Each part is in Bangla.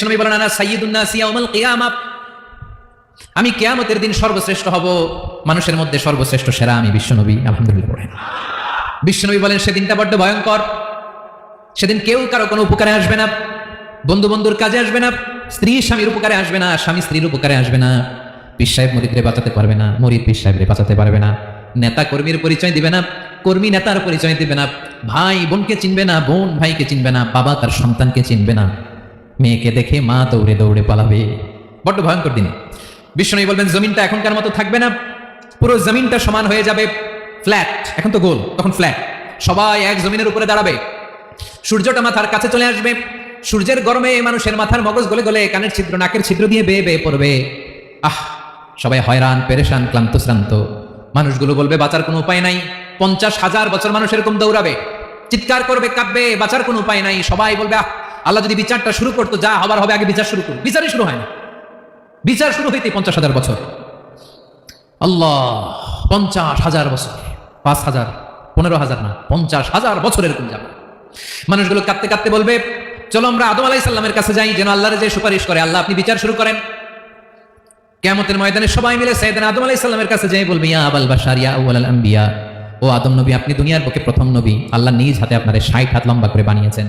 বিশ্বনবী বলেন আনা সাইয়্যিদুন নাসি ইয়াউমাল কিয়ামা আমি কিয়ামতের দিন সর্বশ্রেষ্ঠ হব, মানুষের মধ্যে সর্বশ্রেষ্ঠ সেরা আমি বিশ্বনবী আলহামদুলিল্লাহ পড়েন বিশ্বনবী বলেন সেদিনটা বড্ড ভয়ঙ্কর। সেদিন কেউ কারও কোনো উপকারে আসবে না বন্ধু বন্ধুর কাজে আসবে না, স্ত্রী স্বামীর উপকারে আসবে না, স্বামী স্ত্রীর উপকারে আসবে না, পীর সাহেব মরিদরে বাঁচাতে পারবে না, মরিদ পীর সাহেবরে বাঁচাতে পারবে না, নেতা কর্মীর পরিচয় দিবে না, কর্মী নেতার পরিচয় দিবে না ভাই বোনকে চিনবে না বোন ভাইকে চিনবে না, বাবা তার সন্তানকে চিনবে না। মেয়েকে দেখে মা দৌড়ে দৌড়ে পালাবে। বড্ড ভয়ঙ্কর দিন। বিষ্ণু বলবেন, জমিনটা এখনকার মতো থাকবে না। পুরো জমিনটা সমান হয়ে যাবে। ফ্ল্যাট। এখন তো গোল, তখন ফ্ল্যাট। সবাই এক জমিনের উপরে দাঁড়াবে। সূর্যটা মাথার কাছে চলে আসবে। সূর্যের গরমে মানুষের মাথার মগজ গলে গলে কানের ছিদ্র, নাকের ছিদ্র দিয়ে বেয়ে বেয়ে পড়বে। আহ, সবাই হয়রান, পেরেশান, ক্লান্ত, শ্রান্ত। মানুষগুলো বলবে, বাঁচার কোনো উপায় নাই। পঞ্চাশ হাজার বছর মানুষ এরকম দৌড়াবে। চিৎকার করবে কাঁপবে বাঁচার কোনো উপায় নাই। সবাই বলবে, আহ আল্লাহ যদি বিচারটা শুরু করতো, যা হবার হবে, আগে বিচার শুরু করুন। বিচারই শুরু হয় না বিচার শুরু হইতে পঞ্চাশ হাজার বছর। আল্লাহ, পঞ্চাশ হাজার বছর। পাঁচ হাজার, পনেরো হাজার না, পঞ্চাশ হাজার বছর এরকম যাবে। মানুষগুলো কাঁদতে কাঁদতে বলবে, চলো আমরা আদম আলাই সাল্লামের কাছে যাই, যেন আল্লাহর যে সুপারিশ করে। আল্লাহ, আপনি বিচার শুরু করেন। কেমতের ময়দানে সবাই মিলে সাইয়েদানা আদম আলাই সাল্লামের কাছে যাই বলবে, ইয়া আবাল বাশার, ইয়া আল আম্বিয়া ও আদম নবী, আপনি দুনিয়ার বুকে প্রথম নবী। আল্লাহ নিজ হাতে আপনার ষাট হাত লম্বা করে বানিয়েছেন।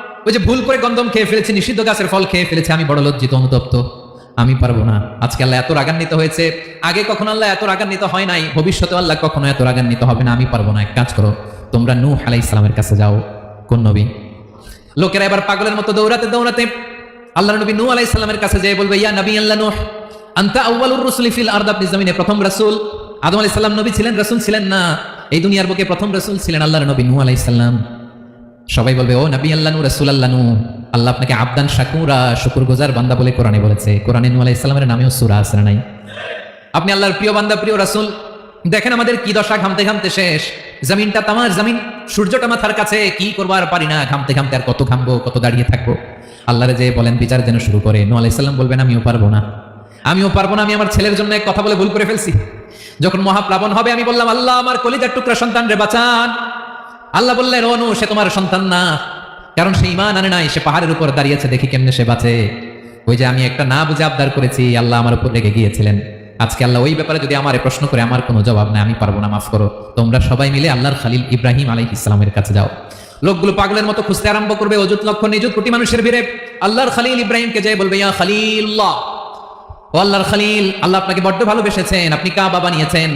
ওই যে ভুল করে গন্ধম খেয়ে ফেলেছি, নিষিদ্ধ গাছের ফল খেয়ে ফেলেছে, আমি বড় লজ্জিত, অনুতপ্ত। আমি পারব না। আজকে আল্লাহ এত রাগান্বিত হয়েছে। আগে কখনো আল্লাহ এত রাগান্বিত হয় নাই ভবিষ্যতে আল্লাহ কখনো এত রাগান্বিত হবে না, আমি পারব না। এক কাজ করো, তোমরা নূহ আলাইহিস সালামের কাছে যাও, কোন নবী? লোকেরা এবার পাগলের মতো দৌড়াতে দৌড়াতে আল্লাহ নবী নূহ আলাইহিস সালামের কাছে যেয়ে বলবে, ইয়া নবী আল্লাহ নূহ, আনতা আউয়ালুর রুসুলি ফিল আরদ, আপনি জমিনে প্রথম রাসূল। আদম আলাইহিস সালাম নবী ছিলেন, রাসূল ছিলেন না। এই দুনিয়ার বুকে প্রথম রাসূল ছিলেন আল্লাহর নবী নূহ আলাইহিস সালাম। সবাই বলবে, ও নবী আল্লাহ নূ রাসূল আল্লাহ আপনাকে আবদান, শাকুরা শুকুর গুজার বান্দা বলে কোরআনে বলেছে। কোরআনে নূহ আলাইহিস সালামের নামেও সুরা আছে নাই? আপনি আল্লাহর প্রিয় বান্দা, প্রিয় রাসূল, দেখেন আমাদের কি দশা ঘামতে ঘামতে শেষ। জমিনটা তামার জমিন, সূর্যটা মাথার কাছে, কি করব আর পারি না, ঘামতে ঘামতে আর কত ঘামবো, কত দাঁড়িয়ে থাকব। আল্লাহরে যে বলেন, বিচার যেন শুরু করে। নূহ আলাইহিস সালাম বলবেন, আমিও পারব না। আমিও পারব না, আমি আমার ছেলের জন্য এক কথা বলে ভুল করে ফেলছি। যখন মহাপ্লাবন হবে, আমি বললাম, আল্লাহ, আমার কলিজার টুকরা সন্তান রে বাঁচান। আল্লাহ বললেন অনু সে তোমার সন্তান না। কারণ সে ইমান আনে নাই, সে পাহাড়ের উপর দাঁড়িয়েছে, দেখি কেমনে সে বাঁচে। ওই যে আমি একটা না বুঝে আবদার করেছি, আল্লাহ আমার উপর রেগে গিয়েছিলেন। আজকে আল্লাহ ওই ব্যাপারে যদি আমার প্রশ্ন করে, আমার কোনো জবাব নেই, আমি পারব না, মাফ করো। তোমরা সবাই মিলে আল্লাহর খালিল ইব্রাহিম আলাই ইসলামের কাছে যাও। লোকগুলো পাগলের মতো খুঁজতে আরম্ভ করবে, অযুত লক্ষ নিযুত কোটি মানুষের ভিড়ে। আল্লাহর খালিল ইব্রাহিমকে যাই বলবে, ইয়া খালিল্লাহ ও আল্লাহর খালিল, আল্লাহ আপনাকে বড্ড ভালোবেসেছেন, আপনি কা বাবা নিয়েছেন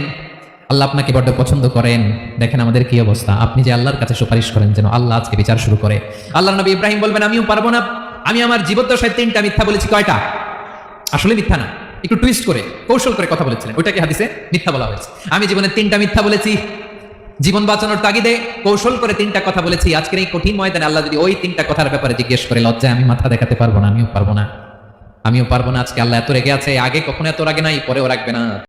আল্লাহ আপনাকে বড্ড পছন্দ করেন। দেখেন আমাদের কি অবস্থা। আপনি যে আল্লাহর কাছে সুপারিশ করেন যেন আল্লাহ আজকে বিচার শুরু করে। আল্লাহ নবী ইব্রাহিম বলবেন, আমিও পারব না। আমি আমার জীবদ্দশায় তিনটা মিথ্যা বলেছি। কয়টা? আসলে মিথ্যা না। একটু টুইস্ট করে, কৌশল করে কথা বলেছিলেন। ওইটাকে হাদিসে মিথ্যা বলা হয়েছে। আমি জীবনে তিনটা মিথ্যা বলেছি। জীবন বাঁচানোর তাগিদে কৌশল করে তিনটা কথা বলেছি। আজকের এই কঠিন ময়দানে আল্লাহ যদি ওই তিনটা কথার ব্যাপারে জিজ্ঞেস করে, লজ্জায় আমি মাথা দেখাতে পারব না, আমিও পারব না। আমিও পারব না। আজকে আল্লাহ এত রেগে আছে। আগে কখনো এত রাগে নাই, পরেও রাখবে না।